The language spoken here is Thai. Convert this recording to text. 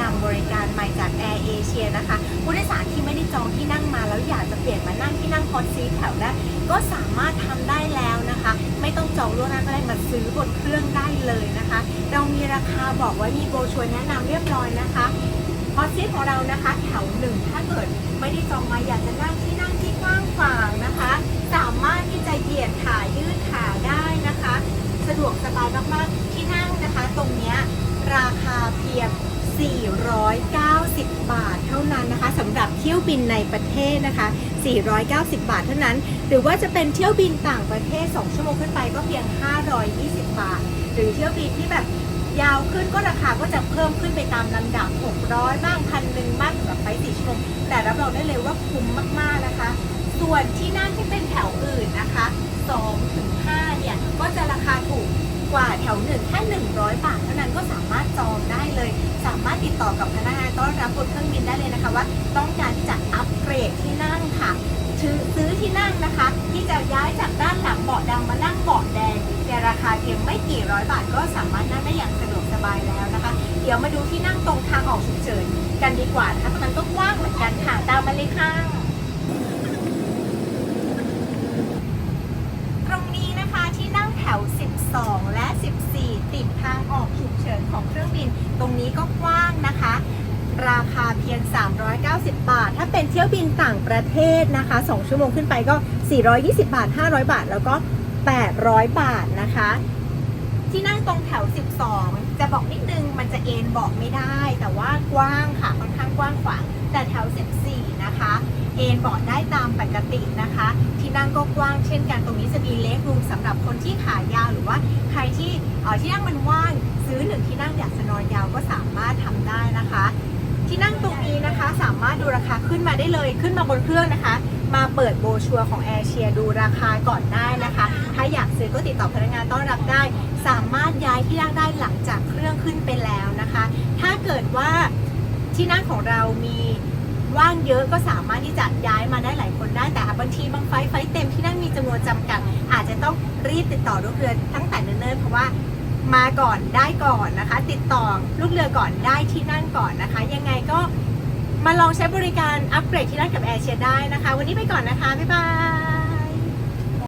นำบริการใหม่จากแอร์เอเชียนะคะผู้โดยสารที่ไม่ได้จองที่นั่งมาแล้วอยากจะเปลี่ยนมานั่งที่นั่งคอนซีทแถวหน้าก็สามารถทำได้แล้วนะคะ ไม่ต้องจองล่วงหน้าก็ได้มาซื้อบนเครื่องได้เลยนะคะ เรามีราคาบอกไว้มีโบรชัวร์แนะนำเรียบร้อยนะคะคอนซีทของเรานะคะแถวหนึ่งถ้าเกิดไม่ได้จองมาอยากจะนั่งที่นั่งที่กว้างขวางนะคะ สามารถที่จะเหยียดขายืดขาได้นะคะ สะดวกสบายมากๆ ที่นั่งนะคะ ตรงเนี้ยราคาเพียง 490 บาทเท่านั้นนะคะสำหรับเที่ยวบินในประเทศนะคะ 490 บาทเท่านั้น หรือว่าจะเป็นเที่ยวบินต่างประเทศ 2 ชั่วโมงขึ้นไปก็เพียง 520 บาท หรือเที่ยวบินที่แบบยาวขึ้นก็ราคาก็จะเพิ่มขึ้นไปตามลำดับ 600 บ้างพันหนึ่งบ้างสำหรับไป4ชั่วโมงแต่รับรองได้เลยว่าคุ้มมากๆนะคะ ส่วนที่นั่งที่เป็นแถวอื่นนะคะ2ถึง5เนี่ยก็จะราคาถูกกว่าแถวหนึ่งแค่100 บาท เท่านั้นก็สามารถจอง รับบนเครื่องบินได้เลยนะคะว่า ต้องการที่จะอัปเกรดที่นั่งค่ะซื้อซื้อที่นั่งนะคะ ที่จะย้ายจากด้านหลังเบาะดำมานั่งเบาะแดงในราคาเพียงไม่กี่ร้อยบาทก็สามารถนั่งได้อย่างสะดวกสบายแล้วนะคะ เดี๋ยวมาดูที่นั่งตรงทางออกฉุกเฉินกันดีกว่านะคะตรงนั้นก็กว้างเหมือนกันค่ะตามมาเลยค่ะ ตรงนี้นะคะที่นั่งแถว 12 และ 14 ติดทางออกฉุกเฉินของเครื่องบิน ตรงนี้ก็กว้างนะคะ ราคาเพียง 390 บาท ถ้าเป็นเที่ยวบินต่างประเทศนะคะ 2 ชั่วโมงขึ้นไปก็ 420 บาท 500 บาท แล้วก็ 800 บาทนะคะ ที่นั่งตรงแถว 12 จะบอกนิดนึงมันจะเอนเบอกไม่ได้ แต่ว่ากว้างค่ะ ค่อนข้างกว้างขวางแต่แถว 14 นะคะ เอนเบาะได้ตามปกตินะคะ ที่นั่งก็กว้างเช่นกันตรงนี้จะมีเลกรูมสำหรับคนที่ขายาวหรือว่าใครที่เอ่อที่นั่งมันว่างซื้อหนึ่งที่นั่งอยากจะนอนยาวก็สามารถทำได้นะคะ มาได้เลยขึ้นมาบนเครื่องนะคะ มาเปิดโบชัวของแอร์เชียดูราคาก่อนได้นะคะ ถ้าอยากซื้อก็ติดต่อพนักงานต้อนรับได้ สามารถย้ายที่นั่งได้หลังจากเครื่องขึ้นไปแล้วนะคะ ถ้าเกิดว่าที่นั่งของเรามีว่างเยอะก็สามารถที่จะย้ายมาได้หลายคนได้แต่บางทีบางไฟไฟล์เต็มที่นั่งมีจำนวนจำกัด อาจจะต้องรีบติดต่อลูกเรือตั้งแต่เนิ่นๆเพราะว่ามาก่อนได้ก่อนนะคะ ติดต่อลูกเรือก่อนได้ที่นั่งก่อนนะคะ ยังไงก็ มาลองใช้บริการอัปเกรดที่ร้านกับแอร์เชียได้นะคะ วันนี้ไปก่อนนะคะ บ๊ายบาย